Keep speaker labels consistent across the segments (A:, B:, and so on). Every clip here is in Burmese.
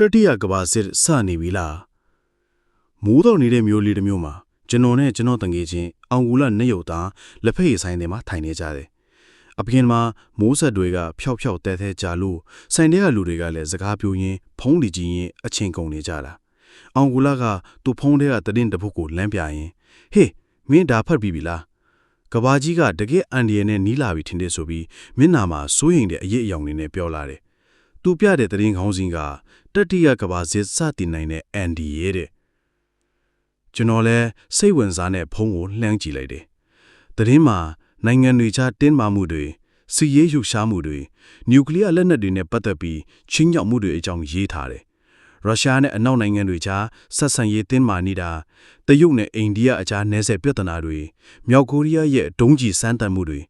A: တတိယကဘာစစ်စနေပြီလားမိုးတော်နေတဲ့မျိုးလေးတစ်မျိုးမှာကျွန်တော်နဲ့ကျွန်တော်တငယ်ချင်းအောင်ကူလနှစ်ယုတ်သားလက်ဖက်ရည်ဆိုင်တွေမှာထိုင်နေကြတယ်အပြင်မှာမိုးဆက်တွေကဖြောက်ဖြောက်တဲတဲကြာလို့ဆိုင်တွေကလူတွေကလည်းစကားပြောရင်းဖုံးလီကြည့်ရင်အချင်းကုန်နေကြတာအောင်ကူလကသူ့ဖုံးတွေကတည်င်းတစ်ပုတ်ကိုလမ်းပြရင်ဟေးမင်းဒါဖတ်ပြီးပြီလားကဘာကြီးကတကယ်အန်ဒီယနဲ့နီးလာပြီထင်တယ်ဆိုပြီးမျက်နာမှာစိုးရိမ်တဲ့အရေးအယောင်တွေနဲ့ပြောလာတယ် သူပြတဲ့တရင်ခေါင်းစဉ်ကတတိယကဘာစစ်စတင်နိုင်တဲ့အန်ဒီရဲ့တဲ့ကျွန်တော်လဲစိတ်ဝင်စားတဲ့ဖုံးကိုလှမ်းကြည့်လိုက်တယ်တရင်မှာနိုင်ငံတွေခြားတင်းမာမှုတွေစီရေးလှုပ်ရှားမှုတွေနျူကလ িয়ার လက်နက်တွေနဲ့ပတ်သက်ပြီးချင်းညောက်မှုတွေအကြောင်းရေးထားတယ်ရုရှားနဲ့အနောက်နိုင်ငံတွေကြားဆက်ဆံရေးတင်းမာနေတာတရုတ်နဲ့အိန္ဒိယအကြားနယ်စပ်ပြဿနာတွေမြောက်ကိုရီးယားရဲ့ဒုံးကျည်စမ်းသပ်မှုတွေ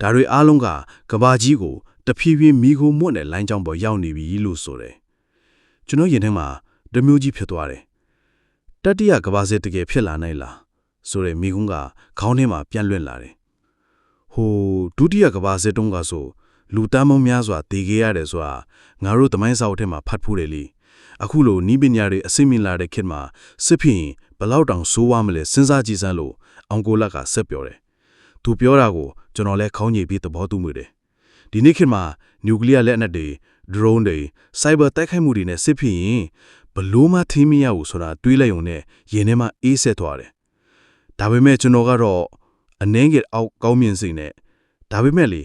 A: ဒါတွေအားလုံးကကဘာကြီးကို တဖြည်းဖြည်းမိခိုမွတ်တဲ့လမ်းကြောင်းပေါ်ရောက်နေပြီလို့ဆိုတယ်ကျွန်တော်ရင်ထဲမှာတမျိုးကြီးဖြစ်သွားတယ်တတိယကဘာစစ်တကယ်ဖြစ်လာနိုင်လားဆိုတဲ့မိကုန်းကခေါင်းထဲမှာပြန့်လွင့်လာတယ်ဟိုဒုတိယကဘာစစ်တုန်းကဆိုလူတန်းမုံများစွာတည်ခဲ့ရတယ်ဆိုတာငါတို့သမိုင်းစာအုပ်ထဲမှာဖတ်ဖူးတယ်လေအခုလိုနီးပညာတွေအစိမ့်မြင့်လာတဲ့ခေတ်မှာစစ်ဖြစ်ရင်ဘလောက်တောင်ဆိုးဝါးမလဲစဉ်းစားကြည့်စမ်းလို့အောင်ကိုလက်ကဆက်ပြောတယ်သူပြောတာကိုကျွန်တော်လည်းခေါင်းညိပြီးသဘောတူမိတယ် ဒီနေ့ခေတ်မှာနျူကလ িয়ার လက်နက်တွေ drone တွေ cyber တိုက်ခိုက်မှုတွေနဲ့စစ်ဖြစ်ရင်ဘလို့မှထိမရဘူးဆိုတာတွေးလိုက်ုံနဲ့ရင်ထဲမှာအေးဆက်သွားတယ်ဒါပေမဲ့ကျွန်တော်ကတော့အနှင်းငယ်အောက်ကောင်းမြင်စိတ်နဲ့ဒါပေမဲ့လေ